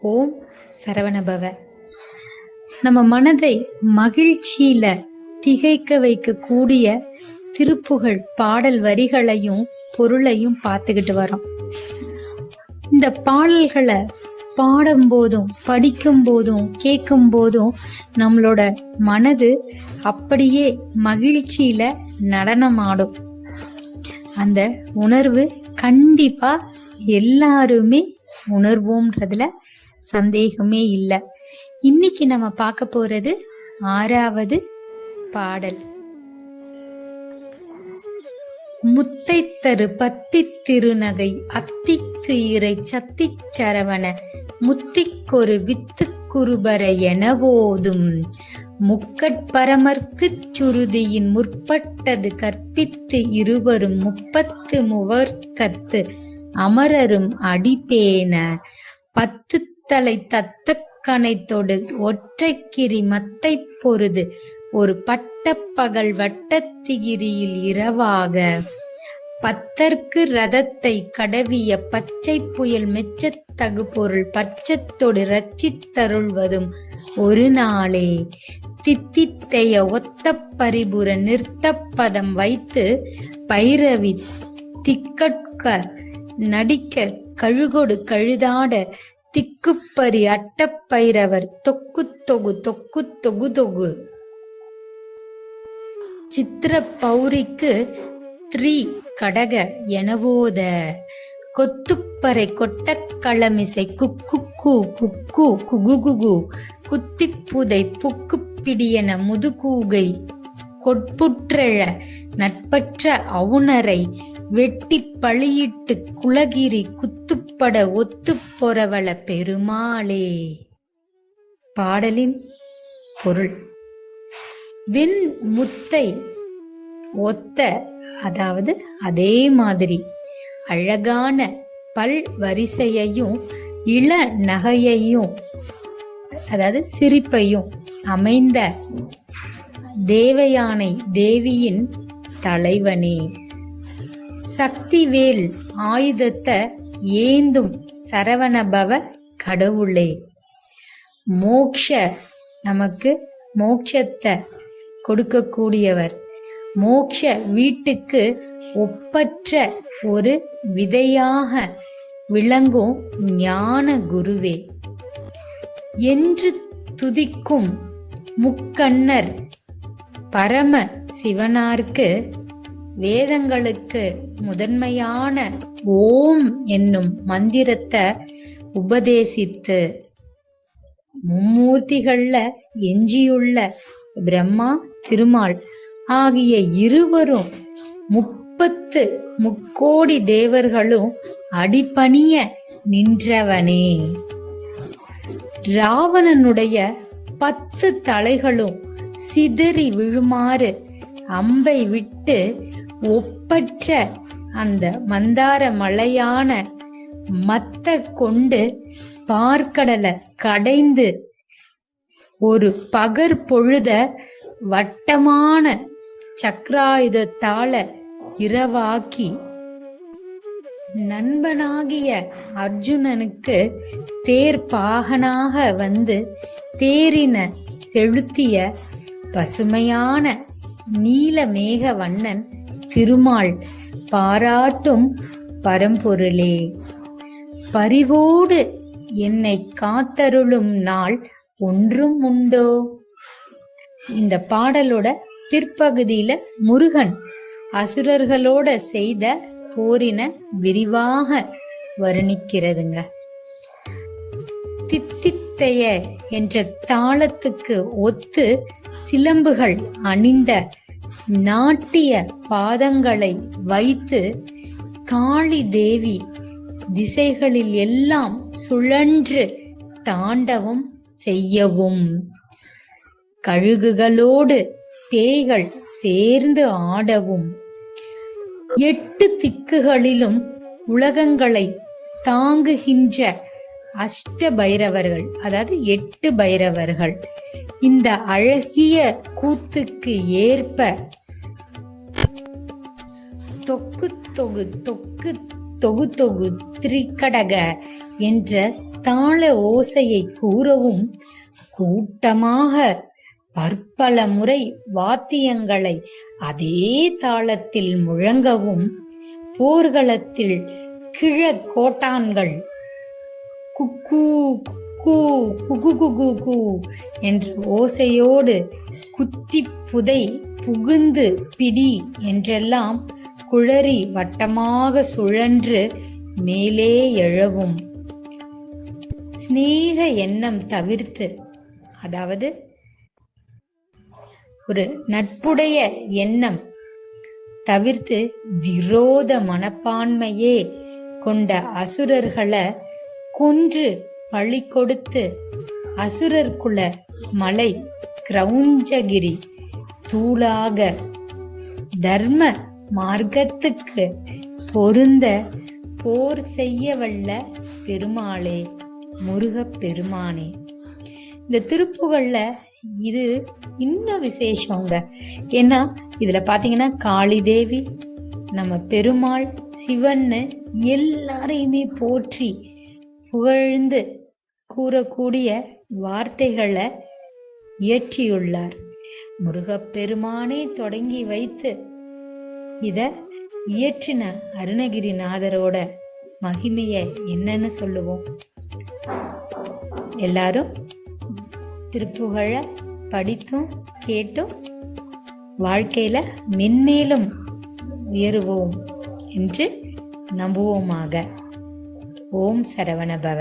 ஓம் சரவணபவ. நம்ம மனதை மகிழ்ச்சியில திகைக்க வைக்கக்கூடிய திருப்புகழ் பாடல் வரிகளையும் பொருளையும் பார்த்துக்கிட்டு வரோம். இந்த பாடல்களை பாடும் போதும் படிக்கும் போதும் கேட்கும் போதும் நம்மளோட மனது அப்படியே மகிழ்ச்சியில நடனமாடும். அந்த உணர்வு கண்டிப்பா எல்லாருமே உணர்வோம்ன்றதுல சந்தேகமே இல்லை. இன்னைக்கு நம்ம பார்க்க போறது ஆறாவது பாடல். முத்தை தரு பத்தி திருநகை அத்திக்கு இறை சத்தி சரவண முத்திக்கொரு வித்து குருபர எனவோதும். முக்கட்பரமர்க்குச் சுருதியின் முற்பட்டது கற்பித்து இருவரும் முப்பத்து முவர்க்கத்து அமரரும் அடிப்பேன. பத்து தலை தத்த ஒற்றை ஒற்றைக்கிரி மத்தை பொருது ஒரு பட்டப்பகல் வட்டத்திகிரியில் இரவாக. பத்தர்க்கு ரதத்தை கடவிய பச்சை புயல் மெச்சத்தகு பொருள் பச்சத்தொடு ரட்சித்தருள்வதும் ஒரு நாளே. தித்தித்தைய ஒத்த பரிபுர நிறுத்தப்பதம் வைத்து பைரவி திக்கட்க நடிக்க கழுகொடு கழுதாட திக்குப்பரி அட்டப்பைரவர் தொக்கு தொகு தொக்கு தொகு தொகு சித்திர பௌரிக்கு த்ரீ கடக எனவோத. கொத்துப்பறை கொட்டக்களமிசை குக்கு கூ குக்கு குகுகுகு. குத்திப்புதை புக்குப்பிடியன முதுகூகை. கொட்புற்றழ நட்பற்ற அவுணரை வெட்டி பழியிட்டு குலகிரி குத்துப்பட ஒத்து பொறவள பெருமாளே. பாடலின் பொருள். விண் முத்தை ஒத்த அதாவது அதே மாதிரி அழகான பல் வரிசையையும் இள நகையையும் அதாவது சிரிப்பையும் அமைந்த தேவயானை தேவியின் தலைவனே. சக்திவேல் ஆயுதத்தை ஏந்தும் சரவணபவ கடவுளே. மோக்ஷ நமக்கு மோட்சத்தை கொடுக்கக்கூடியவர். மோக்ஷ வீட்டுக்கு ஒப்பற்ற ஒரு விதையாக விளங்கும் ஞான குருவே. என்று துதிக்கும் முக்கண்ணர் பரம சிவனார்க்கு வேதங்களுக்கு முதன்மையான ஓம் என்னும் மந்திரத்தை உபதேசித்து மும்மூர்த்திகள்ல எஞ்சியுள்ள பிரம்மா திருமால் ஆகிய இருவரும் முப்பத்து முக்கோடி தேவர்களும் அடிபணிய நின்றவனே. ராவணனுடைய பத்து தலைகளும் சிதறி விழுமாறு அம்பை விட்டு ஒப்பற்ற அந்த மந்தார மலையான மத்த கொண்டு பார்க்கடலை கடைந்து ஒரு பகர் பொழுத வட்டமான சக்ராயுதத்தால இரவாக்கி. நண்பனாகிய அர்ஜுனனுக்கு தேர் பாகனாக வந்து தேரின செலுத்திய பசுமையான நீலமேக வண்ணன் திருமால் பாராட்டும் பரம்பொருளே. பரிவோடு என்னை காத்தருளும் நாள் ஒன்றும் உண்டோ? இந்த பாடலோட பிற்பகுதியில முருகன் அசுரர்களோட செய்த போரின விரிவாக வர்ணிக்கிறதுங்க. தித்தித்தைய என்ற தாளத்துக்கு ஒத்து சிலம்புகள் அணிந்த நாட்டிய பாதங்களை வைத்து காளி தேவி திசைகளில் எல்லாம் சுழன்று தாண்டவம் செய்யவும். கழுகுகளோடு பேய்கள் சேர்ந்து ஆடவும். எட்டு திக்குகளிலும் உலகங்களை தாங்குகின்ற அஷ்ட பைரவர்கள் அதாவது எட்டு பைரவர்கள். இந்த அழகிய கூத்துக்கு ஏற்ப தொக்கு தொகு தொக்கு தொகு தொகு திரிகடக என்ற தாள ஓசையை கூறவும் கூட்டமாக பற்பல முறை வாத்தியங்களை அதே தாளத்தில் முழங்கவும் போர்களத்தில் கிழக்கோட்டான்கள் குக்கூ குக்கூ குகு குகு கு என்று ஓசையோடு குத்தி புதை புகுந்து பிடி என்றெல்லாம் குழறி வட்டமாக சுழன்று மேலே எழவும். சிநேக எண்ணம் தவிர்த்து அதாவது ஒரு நட்புடைய எண்ணம் தவிர்த்து விரோத மனப்பான்மையே கொண்ட அசுரர்களை கொன்று பழி கொடுத்து அசுரர் குல மலை கிரௌஞ்சகிரி தூளாக தர்ம மார்க்கத்துக்கு பொருந்த போர் செய்ய வல்ல பெருமாளே முருகப் பெருமானே. இந்த திருப்புகள்ல இது இன்னும் விசேஷங்க. ஏன்னா இதுல பாத்தீங்கன்னா காளி தேவி நம்ம பெருமாள் சிவன்னு எல்லாரையுமே போற்றி புகழ்ந்து கூறக்கூடிய வார்த்தைகளை இயற்றியுள்ளார். முருகப்பெருமானை தொடங்கி வைத்து இத இயற்றின அருணகிரிநாதரோட மகிமையை என்னன்னு சொல்லுவோம். எல்லாரும் திருப்புகழை படித்தும் கேட்டும் வாழ்க்கையில மென்மேலும் உயருவோம் என்று நம்புவோமாக. ஓம் சரவண பவ